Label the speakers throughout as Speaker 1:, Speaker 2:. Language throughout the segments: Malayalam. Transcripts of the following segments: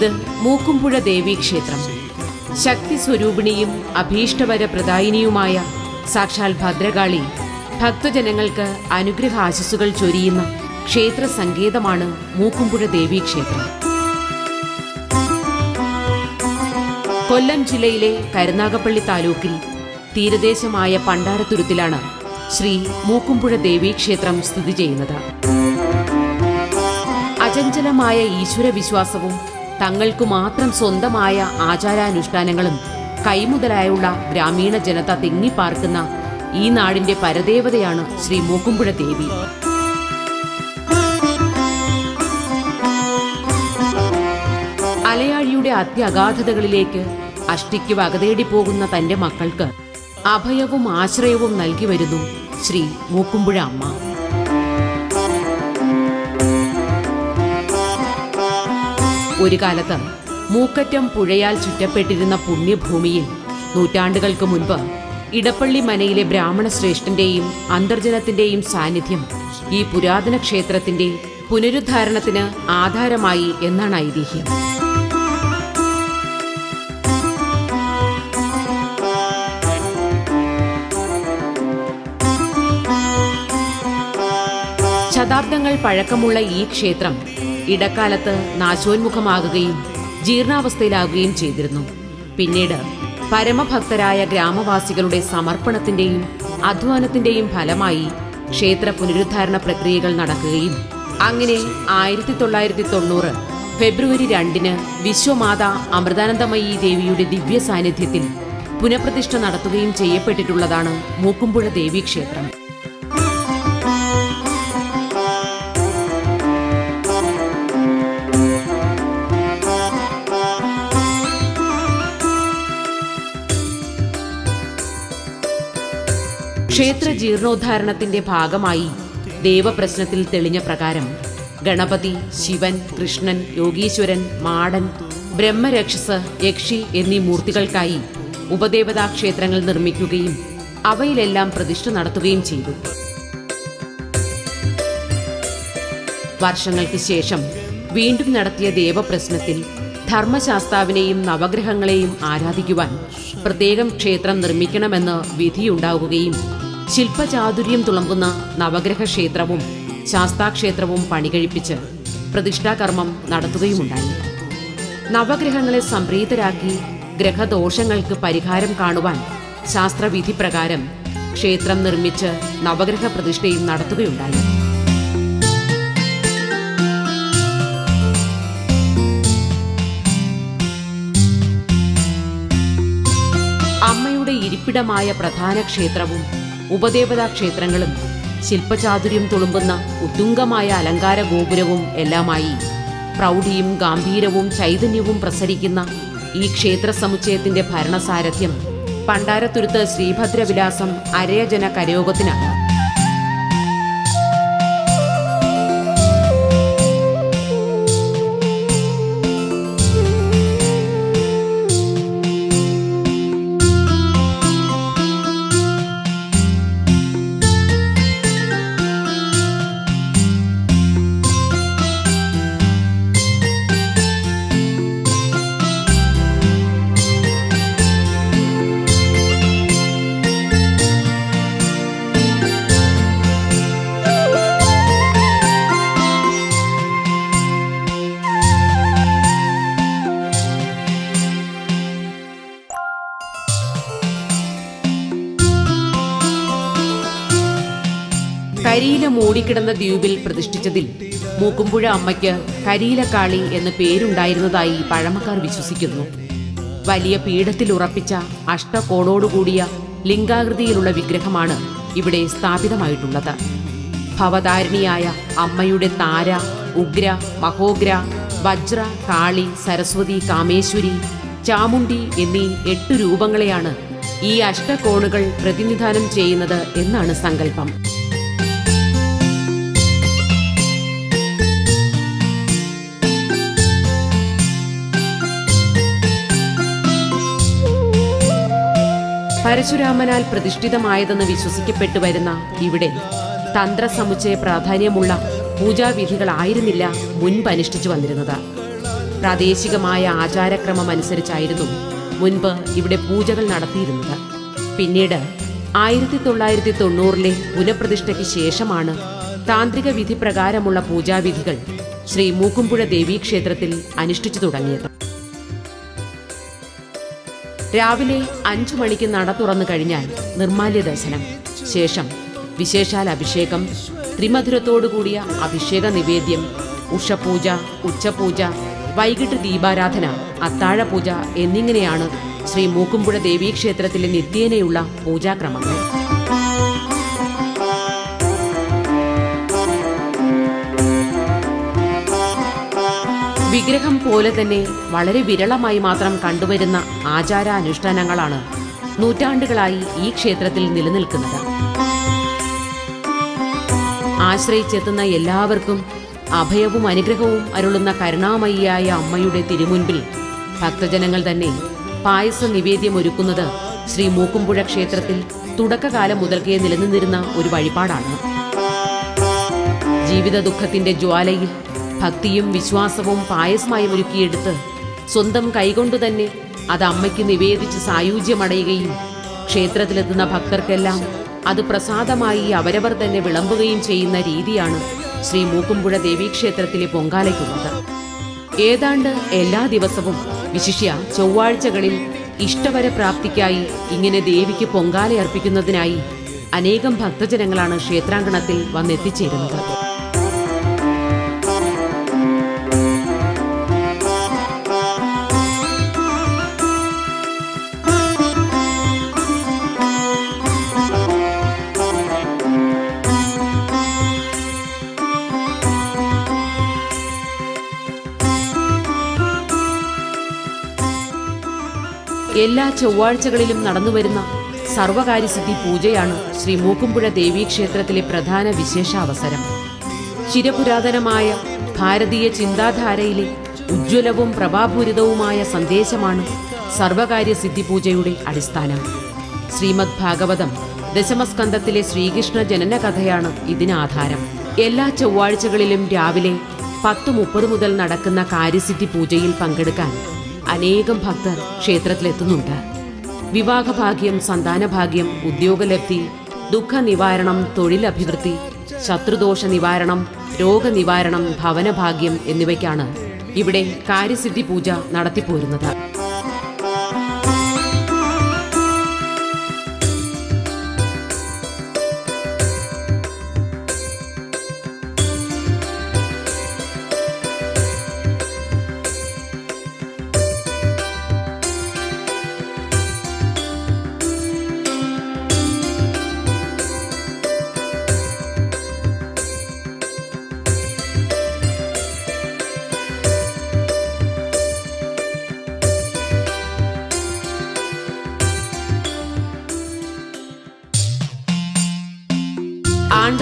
Speaker 1: ഇത് മൂക്കുംപുഴ ദേവീക്ഷേത്രം ശക്തി സ്വരൂപിണിയും അഭീഷ്ടവര പ്രദായിനിയുമായ സാക്ഷാൽ ഭദ്രകാളി ഭക്തജനങ്ങൾക്ക് അനുഗ്രഹാശിസുകൾ ചൊരിയുന്ന ക്ഷേത്ര സങ്കേതമാണ് മൂക്കുംപുഴ ദേവീക്ഷേത്രം കൊല്ലം ജില്ലയിലെ കരുനാഗപ്പള്ളി താലൂക്കിൽ തീരദേശമായ പണ്ടാരത്തുരുത്തിലാണ് ശ്രീ മൂക്കുംപുഴ ദേവീക്ഷേത്രം സ്ഥിതി ചെയ്യുന്നത്. അചഞ്ചലമായ ഈശ്വരവിശ്വാസവും തങ്ങൾക്കു മാത്രം സ്വന്തമായ ആചാരാനുഷ്ഠാനങ്ങളും കൈമുതലായുള്ള ഗ്രാമീണ ജനത തിങ്ങിപ്പാർക്കുന്ന ഈ നാടിന്റെ പരദേവതയാണ് ശ്രീ മൂക്കുമ്പുഴ ദേവി. അലയാഴിയുടെ അത്യഗാധതകളിലേക്ക് അഷ്ടിക്ക് വകതേടി പോകുന്ന തന്റെ മക്കൾക്ക് അഭയവും ആശ്രയവും നൽകി വരുന്നു ശ്രീ മൂക്കുമ്പുഴ അമ്മ. ഒരു കാലത്ത് മൂക്കറ്റം പുഴയാൽ ചുറ്റപ്പെട്ടിരുന്ന പുണ്യഭൂമിയിൽ നൂറ്റാണ്ടുകൾക്ക് മുൻപ് ഇടപ്പള്ളി മനയിലെ ബ്രാഹ്മണ ശ്രേഷ്ഠന്റെയും അന്തർജനത്തിന്റെയും സാന്നിധ്യം ഈ പുരാതന ക്ഷേത്രത്തിന്റെ പുനരുദ്ധാരണത്തിന് ആധാരമായി എന്നാണ് ഐതിഹ്യം. ശതാബ്ദങ്ങൾ പഴക്കമുള്ള ഈ ക്ഷേത്രം ഇടക്കാലത്ത് നാശോന്മുഖമാകുകയും ജീർണാവസ്ഥയിലാകുകയും ചെയ്തിരുന്നു. പിന്നീട് പരമഭക്തരായ ഗ്രാമവാസികളുടെ സമർപ്പണത്തിന്റെയും അധ്വാനത്തിന്റെയും ഫലമായി ക്ഷേത്ര പുനരുദ്ധാരണ പ്രക്രിയകൾ നടക്കുകയും അങ്ങനെ ആയിരത്തി തൊള്ളായിരത്തി തൊണ്ണൂറ് ഫെബ്രുവരി രണ്ടിന് വിശ്വമാത അമൃതാനന്ദമയി ദേവിയുടെ ദിവ്യ സാന്നിധ്യത്തിൽ പുനഃപ്രതിഷ്ഠ നടത്തുകയും ചെയ്യപ്പെട്ടിട്ടുള്ളതാണ് മൂക്കുംപുഴ ദേവീക്ഷേത്രം. ക്ഷേത്ര ജീർണോദ്ധാരണത്തിന്റെ ഭാഗമായി ദേവപ്രശ്നത്തിൽ തെളിഞ്ഞ പ്രകാരം ഗണപതി ശിവൻ കൃഷ്ണൻ യോഗീശ്വരൻ മാടൻ ബ്രഹ്മരക്ഷസ് യക്ഷി എന്നീ മൂർത്തികൾക്കായി ഉപദേവതാ ക്ഷേത്രങ്ങൾ നിർമ്മിക്കുകയും അവയിലെല്ലാം പ്രതിഷ്ഠ നടത്തുകയും ചെയ്തു. വർഷങ്ങൾക്ക് ശേഷം വീണ്ടും നടത്തിയ ദേവപ്രശ്നത്തിൽ ധർമ്മശാസ്താവിനെയും നവഗ്രഹങ്ങളെയും ആരാധിക്കുവാൻ പ്രത്യേകം ക്ഷേത്രം നിർമ്മിക്കണമെന്ന് വിധിയുണ്ടാവുകയും ശില്പചാതുര്യം തുളമ്പുന്ന നവഗ്രഹ ക്ഷേത്രവും ശാസ്താക്ഷേത്രവും പണികഴിപ്പിച്ച് പ്രതിഷ്ഠാകർമ്മം നടത്തുകയുമുണ്ടായി. നവഗ്രഹങ്ങളെ സംപ്രീതരാക്കി ഗ്രഹദോഷങ്ങൾക്ക് പരിഹാരം കാണുവാൻ ശാസ്ത്രവിധി പ്രകാരം ക്ഷേത്രം നിർമ്മിച്ച് നവഗ്രഹ പ്രതിഷ്ഠയും നടത്തുകയുണ്ടായി. അമ്മയുടെ ഇരിപ്പിടമായ പ്രധാന ക്ഷേത്രവും ഉപദേവതാ ക്ഷേത്രങ്ങളും ശില്പചാതുര്യം തുളുമ്പുന്ന ഉത്തുംഗമായ അലങ്കാര ഗോപുരവും എല്ലാമായി പ്രൗഢിയും ഗാംഭീരവും ചൈതന്യവും പ്രസരിക്കുന്ന ഈ ക്ഷേത്ര സമുച്ചയത്തിന്റെ ഭരണസാരഥ്യം പണ്ടാരത്തുരുത്ത് ശ്രീഭദ്രവിലാസം അരയജന കരയോഗത്തിനാണ്. കരിയില മൂടിക്കിടന്ന ദ്വീപിൽ പ്രതിഷ്ഠിച്ചതിൽ മൂക്കുംപുഴ അമ്മയ്ക്ക് കരിയിലക്കാളി എന്ന് പേരുണ്ടായിരുന്നതായി പഴമക്കാർ വിശ്വസിക്കുന്നു. വലിയ പീഠത്തിൽ ഉറപ്പിച്ച അഷ്ടകോണോടുകൂടിയ ലിംഗാകൃതിയിലുള്ള വിഗ്രഹമാണ് ഇവിടെ സ്ഥാപിതമായിട്ടുള്ളത്. ഭവതാരിണിയായ അമ്മയുടെ താര ഉഗ്ര മഹോഗ്ര വജ്ര കാളി സരസ്വതി കാമേശ്വരി ചാമുണ്ടി എന്നീ എട്ട് രൂപങ്ങളെയാണ് ഈ അഷ്ടകോണുകൾ പ്രതിനിധാനം ചെയ്യുന്നത് എന്നാണ് സങ്കല്പം. പരശുരാമനാൽ പ്രതിഷ്ഠിതമായതെന്ന് വിശ്വസിക്കപ്പെട്ടു വരുന്ന ഇവിടെ തന്ത്രസമുച്ചയ പ്രാധാന്യമുള്ള പൂജാവിധികളായിരുന്നില്ല മുൻപ് അനുഷ്ഠിച്ചു വന്നിരുന്നത്. പ്രാദേശികമായ ആചാരക്രമം അനുസരിച്ചായിരുന്നു മുൻപ് ഇവിടെ പൂജകൾ നടത്തിയിരുന്നത്. പിന്നീട് ആയിരത്തി തൊള്ളായിരത്തി തൊണ്ണൂറിലെ പുനഃപ്രതിഷ്ഠയ്ക്ക് ശേഷമാണ് താന്ത്രിക വിധി പ്രകാരമുള്ള പൂജാവിധികൾ ശ്രീ മൂക്കുംപുഴ ദേവീക്ഷേത്രത്തിൽ അനുഷ്ഠിച്ചു തുടങ്ങിയത്. രാവിലെ അഞ്ചു മണിക്ക് നട തുറന്നു കഴിഞ്ഞാൽ നിർമാല്യ ദർശനം. ശേഷം വിശേഷാൽ അഭിഷേകം ത്രിമധുരത്തോടുകൂടിയ അഭിഷേക നിവേദ്യം ഉഷപൂജ ഉച്ചപൂജ വൈകിട്ട് ദീപാരാധന അത്താഴപൂജ എന്നിങ്ങനെയാണ് ശ്രീ മൂക്കുംപുഴ ദേവീക്ഷേത്രത്തിലെ നിത്യേനയുള്ള പൂജാക്രമങ്ങൾ. വിഗ്രഹം പോലെ തന്നെ വളരെ വിരളമായി മാത്രം കണ്ടുവരുന്ന ആചാരാനുഷ്ഠാനങ്ങളാണ് നൂറ്റാണ്ടുകളായി ഈ ക്ഷേത്രത്തിൽ നിലനിൽക്കുന്നത്. ആശ്രയിച്ചെത്തുന്ന എല്ലാവർക്കും അഭയവും അനുഗ്രഹവും അരുളുന്ന കരുണാമയിയായ അമ്മയുടെ തിരുമുൻപിൽ ഭക്തജനങ്ങൾ തന്നെ പായസ നിവേദ്യം ഒരുക്കുന്നത് ശ്രീ മൂക്കുംപുഴ ക്ഷേത്രത്തിൽ തുടക്കകാലം മുതൽക്കേ നിലനിന്നിരുന്ന ഒരു വഴിപാടാണ്. ജീവിത ദുഃഖത്തിന്റെ ജ്വാലയിൽ ഭക്തിയും വിശ്വാസവും പായസമായി ഒരുക്കിയെടുത്ത് സ്വന്തം കൈകൊണ്ടു തന്നെ അത് അമ്മയ്ക്ക് നിവേദിച്ച് സായുജ്യമടയുകയും ക്ഷേത്രത്തിലെത്തുന്ന ഭക്തർക്കെല്ലാം അത് പ്രസാദമായി അവരവർ തന്നെ വിളമ്പുകയും ചെയ്യുന്ന രീതിയാണ് ശ്രീ മൂക്കുംപുഴ ദേവീക്ഷേത്രത്തിലെ പൊങ്കാലയ്ക്കുള്ളത്. ഏതാണ്ട് എല്ലാ ദിവസവും വിശിഷ്യ ചൊവ്വാഴ്ചകളിൽ ഇഷ്ടവര പ്രാപ്തിക്കായി ഇങ്ങനെ ദേവിക്ക് പൊങ്കാല അർപ്പിക്കുന്നതിനായി അനേകം ഭക്തജനങ്ങളാണ് ക്ഷേത്രാങ്കണത്തിൽ വന്നെത്തിച്ചേരുന്നത്. എല്ലാ ചൊവ്വാഴ്ചകളിലും നടന്നുവരുന്ന സർവകാര്യസിദ്ധി പൂജയാണ് ശ്രീ മൂക്കുംപുഴ ദേവീക്ഷേത്രത്തിലെ പ്രധാന വിശേഷാവസരം. ചിരപുരാതനമായ ഭാരതീയ ചിന്താധാരയിലെ ഉജ്ജ്വലവും പ്രഭാപൂരിതവുമായ സന്ദേശമാണ് സർവകാര്യസിദ്ധി പൂജയുടെ അടിസ്ഥാനം. ശ്രീമദ് ഭാഗവതം ദശമസ്കന്ധത്തിലെ ശ്രീകൃഷ്ണ ജനന കഥയാണ് ഇതിനാധാരം എല്ലാ ചൊവ്വാഴ്ചകളിലും രാവിലെ പത്ത് മുപ്പത് മുതൽ നടക്കുന്ന കാര്യസിദ്ധി പൂജയിൽ പങ്കെടുക്കാൻ അനേകം ഭക്തർ ക്ഷേത്രത്തിലെത്തുന്നുണ്ട്. വിവാഹഭാഗ്യം സന്താനഭാഗ്യം ഉദ്യോഗലബ്ധി ദുഃഖ നിവാരണം തൊഴിലഭിവൃദ്ധി ശത്രുദോഷ നിവാരണം രോഗനിവാരണം ഭവനഭാഗ്യം എന്നിവയ്ക്കാണ് ഇവിടെ കാര്യസിദ്ധി പൂജ നടത്തിപ്പോരുന്നത്.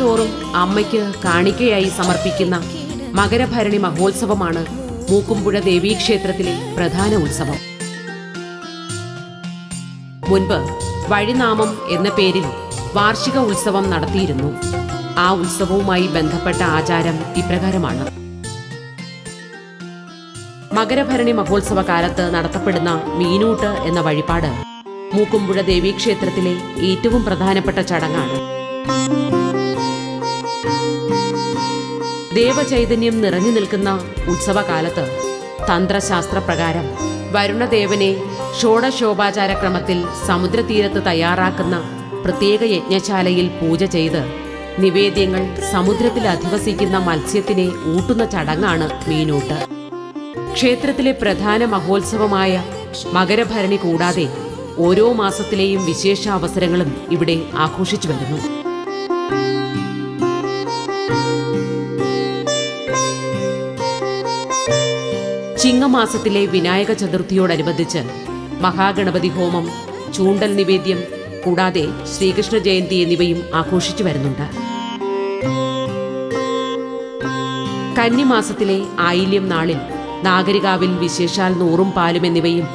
Speaker 1: ആണ്ടുതോറും അമ്മയ്ക്ക് കാണിക്കയായി സമർപ്പിക്കുന്ന മകരഭരണി മഹോത്സവമാണ് മൂക്കുംപുഴ ദേവീക്ഷേത്രത്തിലെ പ്രധാന ഉത്സവം. മുൻപ് വഴിനാമം എന്ന പേരിൽ വാർഷിക ഉത്സവം നടത്തിയിരുന്നു. ആ ഉത്സവവുമായി ബന്ധപ്പെട്ട ആചാരം ഇപ്രകാരമാണ്. മകരഭരണി മഹോത്സവ കാലത്ത് നടത്തപ്പെടുന്ന മീനൂട്ട് എന്ന വഴിപാട് മൂക്കുംപുഴ ദേവീക്ഷേത്രത്തിലെ ഏറ്റവും പ്രധാനപ്പെട്ട ചടങ്ങാണ്. ദേവചൈതന്യം നിറഞ്ഞു നിൽക്കുന്ന ഉത്സവകാലത്ത് തന്ത്രശാസ്ത്ര പ്രകാരം വരുണദേവനെ ഷോഡശോപാചാരക്രമത്തിൽ സമുദ്രതീരത്ത് തയ്യാറാക്കുന്ന പ്രത്യേക യജ്ഞശാലയിൽ പൂജ ചെയ്ത് നിവേദ്യങ്ങൾ സമുദ്രത്തിൽ അധിവസിക്കുന്ന മത്സ്യത്തിനെ ഊട്ടുന്ന ചടങ്ങാണ് മീനൂട്ട്. ക്ഷേത്രത്തിലെ പ്രധാന മഹോത്സവമായ മകരഭരണി കൂടാതെ ഓരോ മാസത്തിലെയും വിശേഷ അവസരങ്ങളും ഇവിടെ ആഘോഷിച്ചു വരുന്നു. ചിങ്ങമാസത്തിലെ വിനായക ചതുർത്ഥിയോടനുബന്ധിച്ച് മഹാഗണപതി ഹോമം ചൂണ്ടൽ നിവേദ്യം കൂടാതെ ശ്രീകൃഷ്ണ ജയന്തി എന്നിവയും ആഘോഷിച്ചു വരുന്നുണ്ട്. കന്നിമാസത്തിലെ ആയില്യം നാളിൽ നാഗരികാവിൽ വിശേഷാൽ നൂറും പാലും എന്നിവയും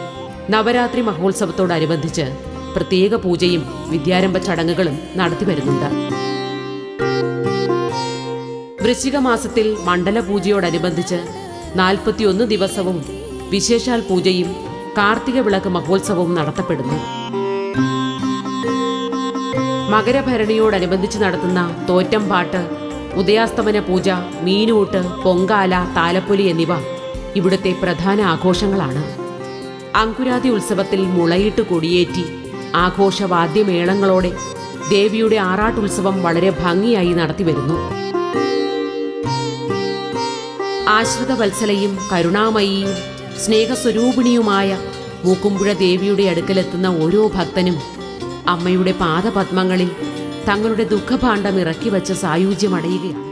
Speaker 1: നവരാത്രി മഹോത്സവത്തോടനുബന്ധിച്ച് പ്രത്യേക പൂജയും വിദ്യാരംഭ ചടങ്ങുകളും നടത്തി വരുന്നുണ്ട്. വൃശ്ചിക മാസത്തിൽ മണ്ഡല പൂജയോടനുബന്ധിച്ച് നാൽപ്പത്തിയൊന്ന് ദിവസവും. വിശേഷാൽ പൂജയും കാർത്തിക വിളക്ക് മഹോത്സവവും നടത്തപ്പെടുന്നു. മകരഭരണിയോടനുബന്ധിച്ച് നടത്തുന്ന തോറ്റംപാട്ട് ഉദയാസ്തമന പൂജ മീനൂട്ട് പൊങ്കാല താലപ്പൊലി എന്നിവ ഇവിടുത്തെ പ്രധാന ആഘോഷങ്ങളാണ്. അങ്കുരാതി ഉത്സവത്തിൽ മുളയിട്ട് കൊടിയേറ്റി ആഘോഷവാദ്യമേളങ്ങളോടെ ദേവിയുടെ ആറാട്ടുത്സവം വളരെ ഭംഗിയായി നടത്തിവരുന്നു. ആശ്രിത വത്സലയും കരുണാമയിയും സ്നേഹസ്വരൂപിണിയുമായ മൂക്കുമ്പുഴ ദേവിയുടെ അടുക്കലെത്തുന്ന ഓരോ ഭക്തനും അമ്മയുടെ പാദപത്മങ്ങളിൽ തങ്ങളുടെ ദുഃഖഭാണ്ഡം ഇറക്കി വച്ച് സായുജ്യമടയുകയാണ്.